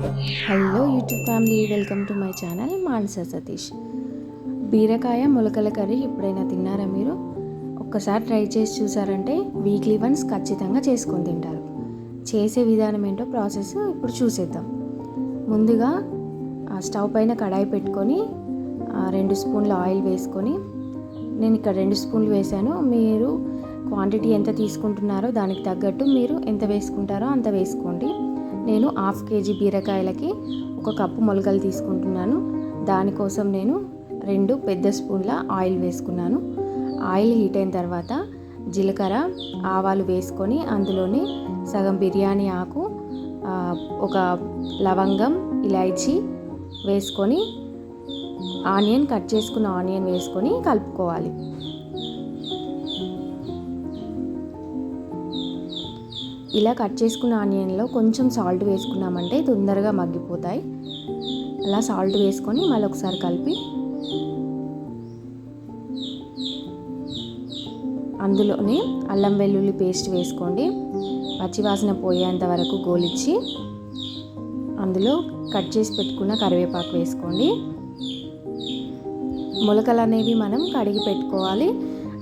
Hello YouTube family welcome to my channel Manasa Satish బీరకాయ మొలకల curry ఎప్పుడైనా తిన్నారా మీరు? ఒక్కసారి ట్రై చేసి చూసారంటే వీక్లీ వన్స్ ఖచ్చితంగా చేసుకొని తింటారు. చేసే విధానం ఏంటో ప్రాసెస్ ఇప్పుడు చూసేద్దాం. ముందుగా ఆ స్టవ్ పైన కడాయి పెట్టుకొని ఆ రెండు స్పూన్ల ఆయిల్ వేసుకొని నేను ఇక్కడ రెండు స్పూన్లు వేసాను మీరు క్వాంటిటీ ఎంత తీసుకుంటున్నారో దానికి తగ్గట్టు మీరు ఎంత వేసుకుంటారో అంత వేసుకోండి. నేను హాఫ్ కేజీ బీరకాయలకి ఒక కప్పు మొలకలు తీసుకుంటున్నాను. దానికోసం నేను రెండు పెద్ద స్పూన్ల ఆయిల్ వేసుకున్నాను. ఆయిల్ హీట్ అయిన తర్వాత జీలకర్ర ఆవాలు వేసుకొని అందులోనే సగం బిర్యానీ ఆకు ఒక లవంగం ఇలాచీ వేసుకొని ఆనియన్ కట్ చేసుకున్న ఆనియన్ వేసుకొని కలుపుకోవాలి. ఇలా కట్ చేసుకున్న ఆనియన్లో కొంచెం సాల్ట్ వేసుకున్నామంటే తొందరగా మగ్గిపోతాయి. అలా సాల్ట్ వేసుకొని మళ్ళీ ఒకసారి కలిపి అందులోనే అల్లం వెల్లుల్లి పేస్ట్ వేసుకోండి. పచ్చివాసన పోయేంత వరకు గోలిచ్చి అందులో కట్ చేసి పెట్టుకున్న కరివేపాకు వేసుకోండి. మొలకలు అనేవి మనం కడిగి పెట్టుకోవాలి.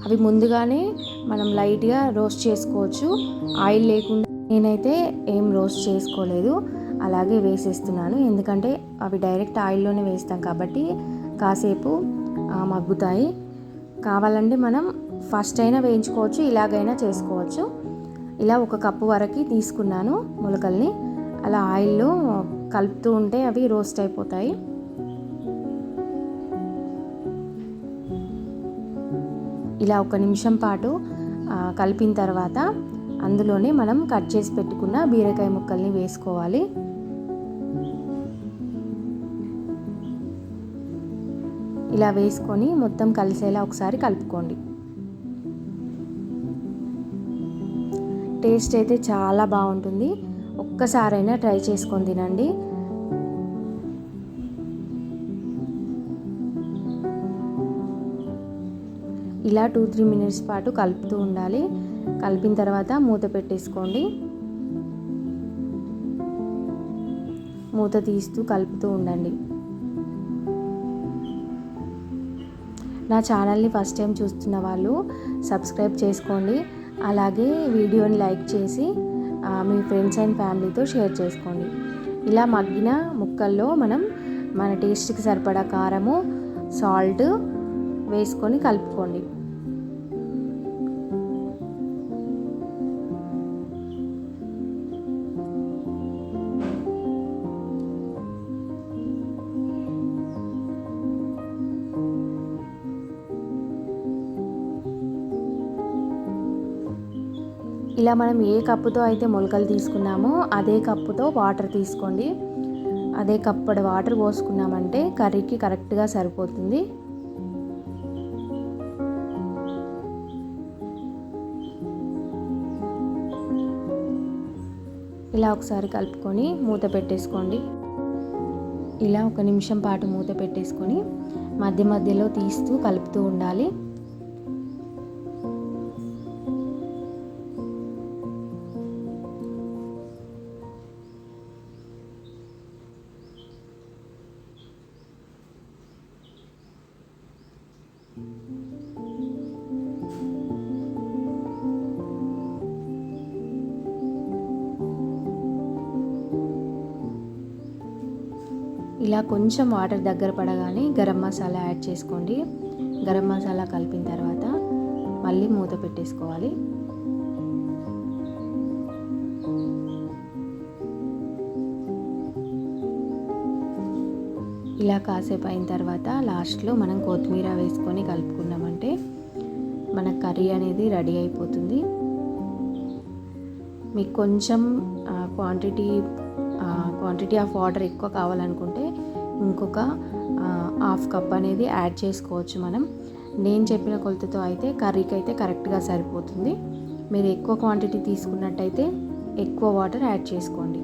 అవి ముందుగానే మనం లైట్గా రోస్ట్ చేసుకోవచ్చు. ఆయిల్ లేకుండా నేనైతే ఏం రోస్ట్ చేసుకోలేదు. అలాగే వేసేస్తున్నాను. ఎందుకంటే అవి డైరెక్ట్ ఆయిల్లోనే వేస్తాం కాబట్టి కాసేపు మగ్గుతాయి. కావాలంటే మనం ఫస్ట్ అయినా వేయించుకోవచ్చు ఇలాగైనా చేసుకోవచ్చు. ఇలా ఒక కప్పు వరకు తీసుకున్నాను మొలకల్ని. అలా ఆయిల్లో కలుపుతూ ఉంటే అవి రోస్ట్ అయిపోతాయి. ఇలా ఒక నిమిషం పాటు కలిపిన తర్వాత అందులోనే మనం కట్ చేసి పెట్టుకున్న బీరకాయ ముక్కల్ని వేసుకోవాలి. ఇలా వేసుకొని మొత్తం కలిసేలా ఒకసారి కలుపుకోండి. టేస్ట్ అయితే చాలా బాగుంటుంది. ఒక్కసారైనా ట్రై చేసుకొని తినండి. ఇలా టూ త్రీ మినిట్స్ పాటు కలుపుతూ ఉండాలి. కలిపిన తర్వాత మూత పెట్టేసుకోండి. మూత తీస్తూ కలుపుతూ ఉండండి. నా ఛానల్ని ఫస్ట్ టైం చూస్తున్న వాళ్ళు సబ్స్క్రైబ్ చేసుకోండి. అలాగే వీడియోని లైక్ చేసి మీ ఫ్రెండ్స్ అండ్ ఫ్యామిలీతో షేర్ చేసుకోండి. ఇలా మగ్గిన ముక్కల్లో మనం మన టేస్ట్కి సరిపడా కారము సాల్ట్ వేసుకొని కలుపుకోండి. ఇలా మనం ఏ కప్పుతో అయితే మొలకలు తీసుకున్నామో అదే కప్పుతో వాటర్ తీసుకోండి. అదే కప్పటి వాటర్ పోసుకున్నామంటే కర్రీకి కరెక్ట్గా సరిపోతుంది. ఇలా ఒకసారి కలుపుకొని మూత పెట్టేసుకోండి. ఇలా ఒక నిమిషం పాటు మూత పెట్టేసుకొని మధ్య మధ్యలో తీస్తూ కలుపుతూ ఉండాలి. ఇలా కొంచెం వాటర్ దగ్గర పడగానే గరం మసాలా యాడ్ చేసుకోండి. గరం మసాలా కలిపిన తర్వాత మళ్ళీ మూత పెట్టేసుకోవాలి. ఇలా కాసేపు అయిన తర్వాత లాస్ట్లో మనం కొత్తిమీర వేసుకొని కలుపుకున్నామంటే మన కర్రీ అనేది రెడీ అయిపోతుంది. మీకు కొంచెం క్వాంటిటీ క్వాంటిటీ ఆఫ్ వాటర్ ఎక్కువ కావాలనుకుంటే ఇంకొక హాఫ్ కప్ అనేది యాడ్ చేసుకోవచ్చు మనం. నేను చెప్పిన కొలతతో అయితే కర్రీకి అయితే కరెక్ట్గా సరిపోతుంది. మీరు ఎక్కువ క్వాంటిటీ తీసుకున్నట్టయితే ఎక్కువ వాటర్ యాడ్ చేసుకోండి.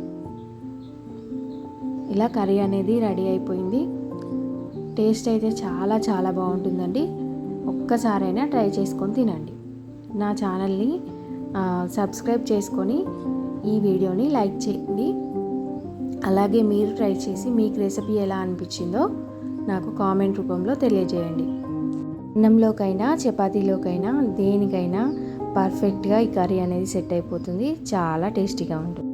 ఇలా కర్రీ అనేది రెడీ అయిపోయింది. టేస్ట్ అయితే చాలా చాలా బాగుంటుందండి. ఒక్కసారైనా ట్రై చేసుకొని తినండి. నా ఛానల్ని సబ్స్క్రైబ్ చేసుకొని ఈ వీడియోని లైక్ చేయండి. అలాగే మీరు ట్రై చేసి మీకు రెసిపీ ఎలా అనిపించిందో నాకు కామెంట్ రూపంలో తెలియజేయండి. అన్నంలోకైనా చపాతీలోకైనా దేనికైనా పర్ఫెక్ట్గా ఈ కర్రీ అనేది సెట్ అయిపోతుంది. చాలా టేస్టీగా ఉంటుంది.